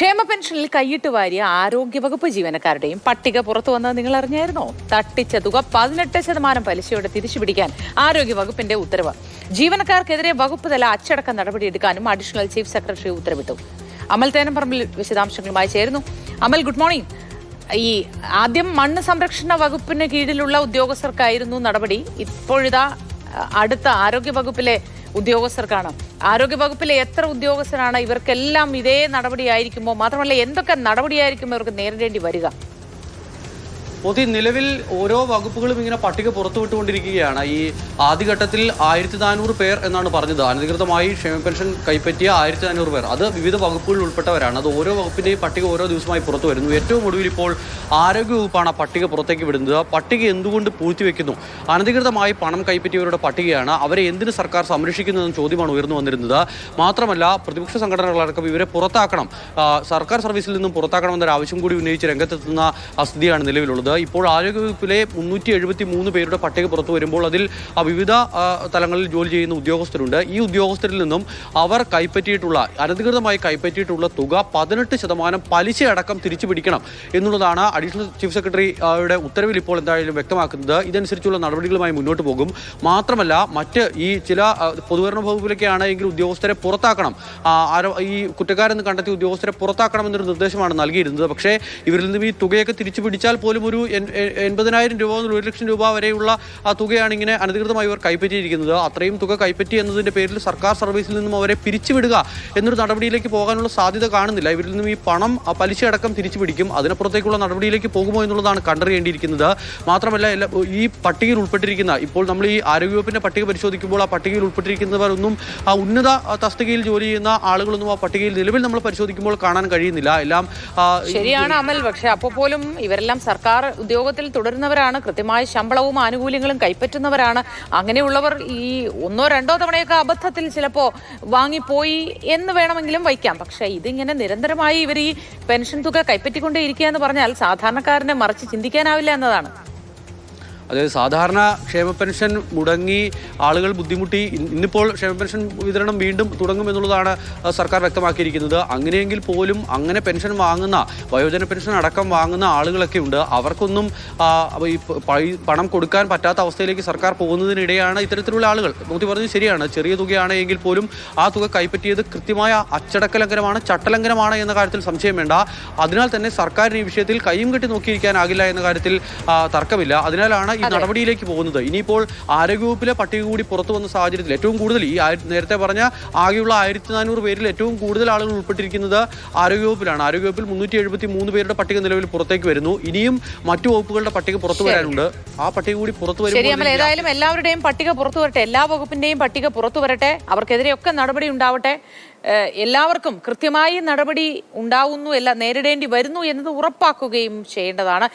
ക്ഷേമ പെൻഷനിൽ കൈയിട്ട് വാരിയ ആരോഗ്യവകുപ്പ് ജീവനക്കാരുടെയും പട്ടിക പുറത്തു വന്നത് നിങ്ങൾ അറിഞ്ഞായിരുന്നോ തട്ടിച്ച തുക പതിനെട്ട് ശതമാനം പലിശയോടെ തിരിച്ചുപിടിക്കാൻ ആരോഗ്യവകുപ്പിന്റെ ഉത്തരവ്. ജീവനക്കാർക്കെതിരെ വകുപ്പ് തല അച്ചടക്ക നടപടിയെടുക്കാനും അഡീഷണൽ ചീഫ് സെക്രട്ടറി ഉത്തരവിട്ടു. അമൽ തേനംപറമ്പിൽ വിശദാംശങ്ങളുമായി ചേരുന്നു. Amal good morning. ഈ ആദ്യം മണ്ണ് സംരക്ഷണ വകുപ്പിന് കീഴിലുള്ള ഉദ്യോഗസ്ഥർക്കായിരുന്നു നടപടി. ഇപ്പോഴിതാ അടുത്ത ആരോഗ്യ വകുപ്പിലെ ഉദ്യോഗസ്ഥർക്കാണ്. ആരോഗ്യ വകുപ്പിലെ എത്ര ഉദ്യോഗസ്ഥരാണ് ഇവർക്കെല്ലാം ഇതേ നടപടിയായിരിക്കുമോ? മാത്രമല്ല എന്തൊക്കെ നടപടിയായിരിക്കും ഇവർക്ക് നേരിടേണ്ടി വരിക? മോദി നിലവിൽ ഓരോ വകുപ്പുകളും ഇങ്ങനെ പട്ടിക പുറത്തുവിട്ടുകൊണ്ടിരിക്കുകയാണ്. ഈ ആദ്യഘട്ടത്തിൽ ആയിരത്തി നാനൂറ് പേർ എന്നാണ് പറഞ്ഞത്. അനധികൃതമായി ക്ഷേമ പെൻഷൻ കൈപ്പറ്റിയ ആയിരത്തി നാനൂറ് പേർ. അത് വിവിധ വകുപ്പുകളിൽ ഉൾപ്പെട്ടവരാണ്. അത് ഓരോ വകുപ്പിന്റെയും പട്ടിക ഓരോ ദിവസമായി പുറത്തു വരുന്നു. ഏറ്റവും ഒടുവിൽ ഇപ്പോൾ ആരോഗ്യ വകുപ്പാണ് പട്ടിക പുറത്തേക്ക് വിടുന്നത്. പട്ടിക എന്തുകൊണ്ട് പൂഴ്ത്തിവെക്കുന്നു അനധികൃതമായി പണം കൈപ്പറ്റിയവരുടെ പട്ടികയാണ്. അവരെ എന്തിനു സർക്കാർ സംരക്ഷിക്കുന്നതെന്ന ചോദ്യമാണ് ഉയർന്നു വന്നിരുന്നത്. മാത്രമല്ല പ്രതിപക്ഷ സംഘടനകളടക്കം ഇവരെ പുറത്താക്കണം. സർക്കാർ സർവീസിൽ നിന്നും പുറത്താക്കണമെന്നൊരു ആവശ്യം കൂടി ഉന്നയിച്ച് രംഗത്തെത്തുന്ന സ്ഥിതിയാണ് നിലവിലുള്ളത്. ഇപ്പോൾ ആരോഗ്യവകുപ്പിലെ മുന്നൂറ്റി എഴുപത്തി മൂന്ന് പേരുടെ പട്ടിക പുറത്തു വരുമ്പോൾ അതിൽ വിവിധ തലങ്ങളിൽ ജോലി ചെയ്യുന്ന ഉദ്യോഗസ്ഥരുണ്ട്. ഈ ഉദ്യോഗസ്ഥരിൽ നിന്നും അവർ കൈപ്പറ്റിയിട്ടുള്ള അനധികൃതമായി കൈപ്പറ്റിയിട്ടുള്ള തുക പതിനെട്ട് ശതമാനം പലിശ അടക്കം തിരിച്ചു പിടിക്കണം എന്നുള്ളതാണ് അഡീഷണൽ ചീഫ് സെക്രട്ടറിയുടെ ഉത്തരവിൽ ഇപ്പോൾ എന്തായാലും വ്യക്തമാക്കുന്നത്. ഇതനുസരിച്ചുള്ള നടപടികളുമായി മുന്നോട്ട് പോകും. മാത്രമല്ല മറ്റ് ഈ ചില പൊതുവരണ വകുപ്പിലൊക്കെയാണ് എങ്കിൽ ഉദ്യോഗസ്ഥരെ പുറത്താക്കണം. ഈ കുറ്റക്കാരെന്ന് കണ്ടെത്തിയ ഉദ്യോഗസ്ഥരെ പുറത്താക്കണം എന്നൊരു നിർദ്ദേശമാണ് നൽകിയിരുന്നത്. പക്ഷേ ഇവരിൽ നിന്നും ഈ തുകയൊക്കെ തിരിച്ചു പിടിച്ചാൽ പോലും ഒരു എ- എൺപതിനായിരം രൂപ മുതൽ ഒരു ലക്ഷം രൂപ വരെയുള്ള ആ തുകയാണ് ഇങ്ങനെ അനധികൃതമായി ഇവർ കൈപ്പറ്റിയിരിക്കുന്നത്. അത്രയും തുക കൈപ്പറ്റി എന്നതിന്റെ പേരിൽ സർക്കാർ സർവീസിൽ നിന്നും അവരെ പിരിച്ചുവിടുക എന്നൊരു നടപടിയിലേക്ക് പോകാനുള്ള സാധ്യത കാണുന്നില്ല. ഇവരിൽ നിന്നും ഈ പണം പലിശയടക്കം തിരിച്ചു പിടിക്കും അതിനപ്പുറത്തേക്കുള്ള നടപടിയിലേക്ക് പോകുമോ എന്നുള്ളതാണ് കണ്ടറിയേണ്ടിയിരിക്കുന്നത്. മാത്രമല്ല എല്ലാ ഈ പട്ടികയിൽ ഉൾപ്പെട്ടിരിക്കുന്ന ഇപ്പോൾ നമ്മൾ ഈ ആരോഗ്യവകുപ്പിന്റെ പട്ടിക പരിശോധിക്കുമ്പോൾ ആ പട്ടികയിൽ ഉൾപ്പെട്ടിരിക്കുന്നവരൊന്നും ആ ഉന്നത തസ്തികയിൽ ജോലി ചെയ്യുന്ന ആളുകളൊന്നും ആ പട്ടികയിൽ നിലവിൽ നമ്മൾ പരിശോധിക്കുമ്പോൾ കാണാൻ കഴിയുന്നില്ല. എല്ലാം ശരിയാണ് അമൽ പക്ഷെ അപ്പോൾ പോലും ഇവരെല്ലാം സർക്കാർ ഉദ്യോഗത്തിൽ തുടരുന്നവരാണ് കൃത്യമായ ശമ്പളവും ആനുകൂല്യങ്ങളും കൈപ്പറ്റുന്നവരാണ്. അങ്ങനെയുള്ളവർ ഈ ഒന്നോ രണ്ടോ തവണയൊക്കെ അബദ്ധത്തിൽ ചിലപ്പോൾ വാങ്ങിപ്പോയി എന്ന് വേണമെങ്കിലും വയ്ക്കാം. പക്ഷേ ഇതിങ്ങനെ നിരന്തരമായി ഇവർ ഈ പെൻഷൻ തുക കൈപ്പറ്റിക്കൊണ്ടേ ഇരിക്കുക എന്ന് പറഞ്ഞാൽ സാധാരണക്കാരനെ മറിച്ച് ചിന്തിക്കാനാവില്ല എന്നതാണ്. അതായത് സാധാരണ ക്ഷേമ പെൻഷൻ മുടങ്ങി ആളുകൾ ബുദ്ധിമുട്ടി ഇന്നിപ്പോൾ ക്ഷേമ പെൻഷൻ വിതരണം വീണ്ടും തുടങ്ങും എന്നുള്ളതാണ് സർക്കാർ വ്യക്തമാക്കിയിരിക്കുന്നത്. അങ്ങനെയെങ്കിൽ പോലും അങ്ങനെ പെൻഷൻ വാങ്ങുന്ന വയോജന പെൻഷൻ അടക്കം വാങ്ങുന്ന ആളുകളൊക്കെ ഉണ്ട്. അവർക്കൊന്നും ഈ പണം കൊടുക്കാൻ പറ്റാത്ത അവസ്ഥയിലേക്ക് സർക്കാർ പോകുന്നതിനിടെയാണ് ഇത്തരത്തിലുള്ള ആളുകൾ. മോദി പറഞ്ഞത് ശരിയാണ്. ചെറിയ തുകയാണ് എങ്കിൽ പോലും ആ തുക കൈപ്പറ്റിയത് കൃത്യമായ അച്ചടക്ക ലംഘനമാണ് ചട്ടലംഘനമാണ് എന്ന കാര്യത്തിൽ സംശയം വേണ്ട. അതിനാൽ തന്നെ സർക്കാരിന് ഈ വിഷയത്തിൽ കൈയും കെട്ടി നോക്കിയിരിക്കാനാകില്ല എന്ന കാര്യത്തിൽ തർക്കമില്ല. അതിനാലാണ് ഈ നടപടിയിലേക്ക് പോകുന്നത്. ഇനിയിപ്പോൾ ആരോഗ്യവകുപ്പിലെ പട്ടിക കൂടി പുറത്തു വന്ന സാഹചര്യത്തിൽ ഏറ്റവും കൂടുതൽ ഈ നേരത്തെ പറഞ്ഞ ആകെയുള്ള ആയിരത്തി നാനൂറ് പേരിൽ ഏറ്റവും കൂടുതൽ ആളുകൾ ഉൾപ്പെട്ടിരിക്കുന്നത് ആരോഗ്യവകുപ്പിലാണ്. ആരോഗ്യവകുപ്പിൽ മുന്നൂറ്റി എഴുപത്തി മൂന്ന് പേരുടെ പട്ടിക നിലവിൽ പുറത്തേക്ക് വരുന്നു. ഇനിയും മറ്റു വകുപ്പുകളുടെ പട്ടിക പുറത്തു വരാനുണ്ട്. ആ പട്ടിക കൂടി പുറത്തു വരും ഏതായാലും എല്ലാവരുടെയും പട്ടിക പുറത്തു വരട്ടെ. എല്ലാ വകുപ്പിന്റെയും പട്ടിക പുറത്തു വരട്ടെ. അവർക്കെതിരെയൊക്കെ നടപടി ഉണ്ടാവട്ടെ. എല്ലാവർക്കും കൃത്യമായി നടപടി ഉണ്ടാവുന്നു എല്ലാം നേരിടേണ്ടി വരുന്നു എന്നത് ഉറപ്പാക്കുകയും ചെയ്യേണ്ടതാണ്.